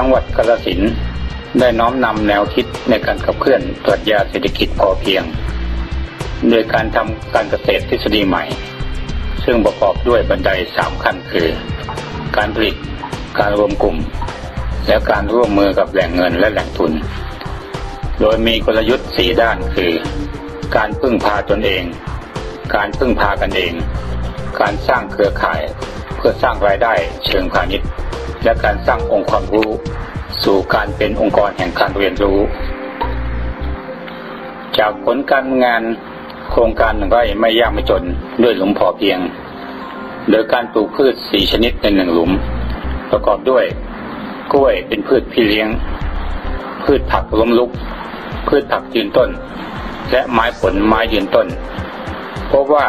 จังหวัดกาฬสินได้น้อมนำแนวคิดในการขับเคลื่อนปรัชญาเศรษฐกิจพอเพียง โดยการทำการเกษตรทฤษฎีใหม่ ซึ่งประกอบด้วยบันไดสามขั้นคือ การผลิต การรวมกลุ่ม และการร่วมมือกับแหล่งเงินและแหล่งทุน โดยมีกลยุทธ์สี่ด้านคือ การพึ่งพาตนเอง การพึ่งพากันเอง การสร้างเครือข่าย เพื่อสร้างรายได้เชิงพาณิชย์ และการสร้างองค์ความรู้ สู่การเป็นองค์กรแห่งการเรียนรู้ จากผลการงานโครงการหนึ่งไร่ไม่ยากไม่จนด้วยหลุมพอเพียง โดยการปลูกพืชสี่ชนิดในหนึ่งหลุม ประกอบด้วย กล้วยเป็นพืชพี่เลี้ยง พืชผักล้มลุก พืชผักยืนต้น และไม้ผลไม้ยืนต้นพบว่า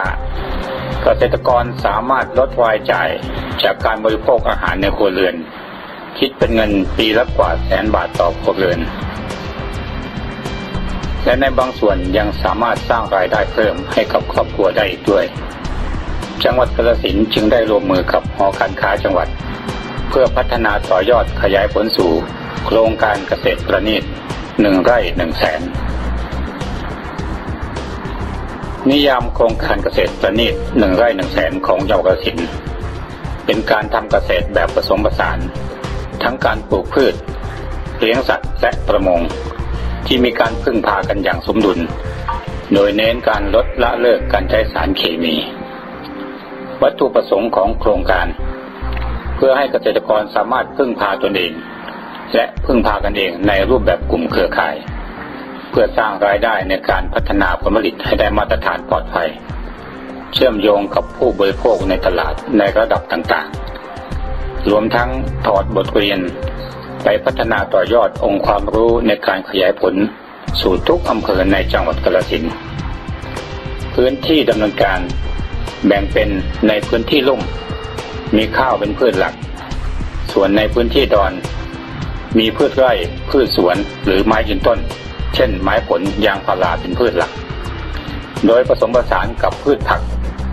เกษตรกรสามารถลดรายจ่าย จากการบริโภคอาหารในครัวเรือน คิดเป็นเงินปีละกว่าแสนบาทต่อครัวเรือน และในบางส่วนยังสามารถสร้างรายได้เพิ่มให้กับครอบครัวได้อีกด้วย จังหวัดกาฬสินธุ์จึงได้ร่วมมือกับหอการค้าจังหวัด เพื่อพัฒนาต่อยอดขยายผลสู่ โครงการเกษตรประณีตหนึ่งไร่หนึ่งแสน นิยามโครงการเกษตรประณีตหนึ่งไร่หนึ่งแสนของเยาวกสินเป็นการทำเกษตรแบบผสมผสาน ทั้งการปลูกพืช เลี้ยงสัตว์และประมง ที่มีการพึ่งพากันอย่างสมดุล โดยเน้นการลดละเลิกการใช้สารเคมี วัตถุประสงค์ของโครงการ เพื่อให้เกษตรกรสามารถพึ่งพาตนเอง และพึ่งพากันเองในรูปแบบกลุ่มเครือข่าย พื่อสร้างรายได้ในการพัฒนาผลผลิตให้ได้มาตรฐานปลอดภัย เชื่อมโยงกับผู้บริโภคในตลาดในระดับต่างๆ รวมทั้งถอดบทเรียน ไปพัฒนาต่อยอดองค์ความรู้ในการขยายผลสู่ทุกอำเภอในจังหวัดกาฬสินธุ์พื้นที่ดำเนินการแบ่งเป็นในพื้นที่ลุ่ม มีข้าวเป็นพืชหลัก ส่วนในพื้นที่ดอน มีพืชไร่พืชสวนหรือไม้ยืนต้น ช่น ไม้ผลยางพาราเป็นพืชหลัก โดยผสมผสานกับพืชผัก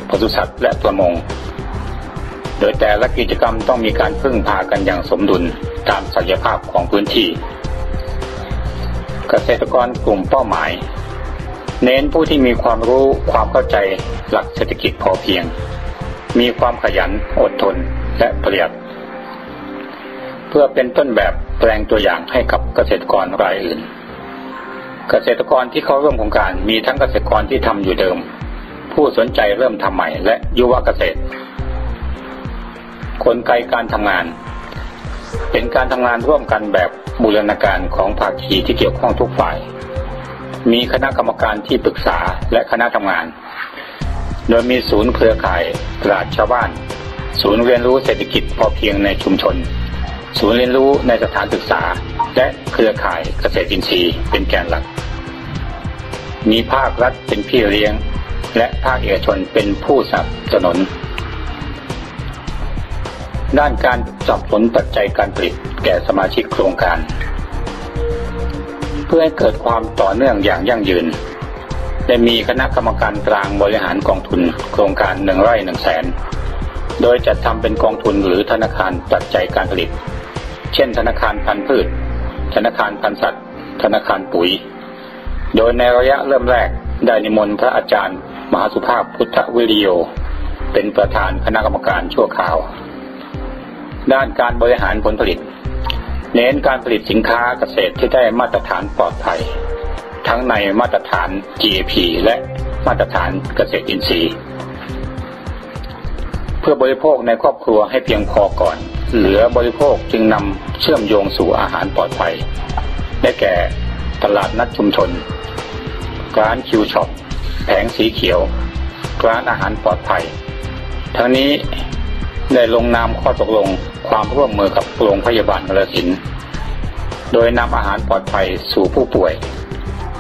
ปศุสัตว์และประมง โดยแต่ละกิจกรรมต้องมีการพึ่งพากันอย่างสมดุลตามศักยภาพของพื้นที่ เกษตรกรกลุ่มเป้าหมาย เน้นผู้ที่มีความรู้ความเข้าใจหลักเศรษฐกิจพอเพียง มีความขยันอดทนและประหยัดเพื่อเป็นต้นแบบแปลงตัวอย่างให้กับเกษตรกรรายอื่น เกษตรกรที่เข้าร่วมโครงการมีทั้งเกษตรกรที่ทำอยู่เดิม ผู้สนใจเริ่มทำใหม่และยุวเกษตรกลไกการทำงาน เป็นการทำงานร่วมกันแบบบูรณาการของภาคีที่เกี่ยวข้องทุกฝ่าย มีคณะกรรมการที่ปรึกษาและคณะทำงาน โดยมีศูนย์เครือข่ายตลาดชาวบ้าน ศูนย์เรียนรู้เศรษฐกิจพอเพียงในชุมชน ศูนย์เรียนรู้ในสถานศึกษา และเครือข่ายเกษตรอินทรีย์เป็นแกนหลัก มีภาครัฐเป็นพี่เลี้ยง และภาคเอกชนเป็นผู้สนับสนุน ด้านการจับผลปัจจัยการผลิตแก่สมาชิกโครงการ เพื่อให้เกิดความต่อเนื่องอย่างยั่งยืนได้มีคณะกรรมการกลางบริหารกองทุน โครงการหนึ่งไร่หนึ่งแสน โดยจัดทำเป็นกองทุนหรือธนาคารปัจจัยการผลิต เช่น ธนาคารพันธุ์พืช ธนาคารพันธุ์สัตว์ ธนาคารปุ๋ย โดยในระยะเริ่มแรกได้นิมนต์พระอาจารย์ มหาสุภาพพุทธวิริโย เป็นประธานคณะกรรมการชั่วคราว ด้านการบริหารผลผลิต เน้นการผลิตสินค้าเกษตรที่ได้มาตรฐานปลอดภัย ทั้งในมาตรฐาน GAP และมาตรฐานเกษตรอินทรีย์ เพื่อบริโภคในครอบครัวให้เพียงพอก่อน เหลือบริโภคจึงนำเชื่อมโยงสู่อาหารปลอดภัย ได้แก่ ตลาดนัดชุมชน ร้านคิวช็อป แผงสีเขียว ร้านอาหารปลอดภัย ทั้งนี้ได้ลงนามข้อตกลงความร่วมมือกับโรงพยาบาลมระสิน โดยนำอาหารปลอดภัยสู่ผู้ป่วย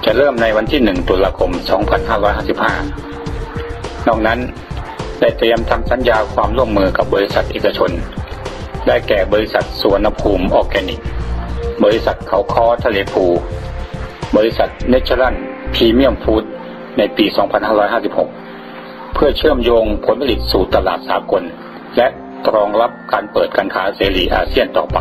จะเริ่มในวันที่ 1 ตุลาคม 2555 นอกนั้นได้เตรียมทำสัญญาความร่วมมือกับบริษัทเอกชน ได้แก่บริษัทสวนภูมิออร์แกนิก บริษัทเขาคอทะเลภู บริษัทเนเชอรัลพรีเมียมฟู้ดในปี 2556 เพื่อเชื่อมโยงผลผลิตสู่ตลาดสากล และรองรับการเปิดการค้าเสรีอาเซียนต่อไป